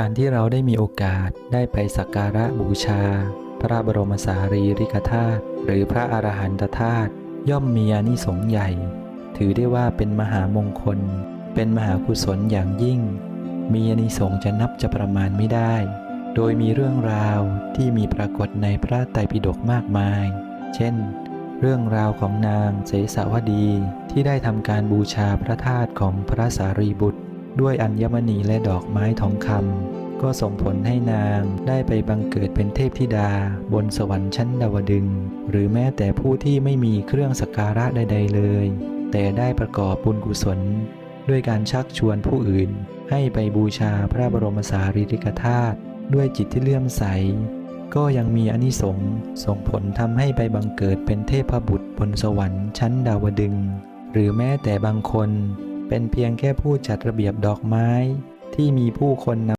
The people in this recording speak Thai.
การที่เราได้มีโอกาสได้ไปสักการะบูชา พระบรมสารีริกธาตุหรือพระอรหันตธาตุย่อมมีอานิสงส์ใหญ่ ถือได้ว่าเป็นมหามงคล เป็นมหากุศลอย่างยิ่ง มีอานิสงส์จะนับจะประมาณไม่ได้ โดยมีเรื่องราวที่มีปรากฏในพระไตรปิฎกมากมาย เช่น เรื่องราวของนางเสสาวดีที่ได้ทำการบูชาพระธาตุของพระสารีบุตร ด้วยอัญมณีและดอกไม้ทองคำก็ส่งผลให้นางได้ไปบังเกิดเป็นเทพธิดาบนสวรรค์ชั้นดาวดึง หรือแม้แต่ผู้ที่ไม่มีเครื่องสักการะใด ๆ เลย แต่ได้ประกอบบุญกุศล ด้วยการชักชวนผู้อื่น ให้ไปบูชาพระบรมสารีริกธาตุด้วยจิตที่เลื่อมใส ก็ยังมีอนิสงส์ส่งผลทำให้ไปบังเกิดเป็นเทพบุตรบนสวรรค์ชั้นดาวดึง หรือแม้แต่บางคน เป็นเพียงแค่ผู้จัดระเบียบดอกไม้ที่มีผู้คนนำ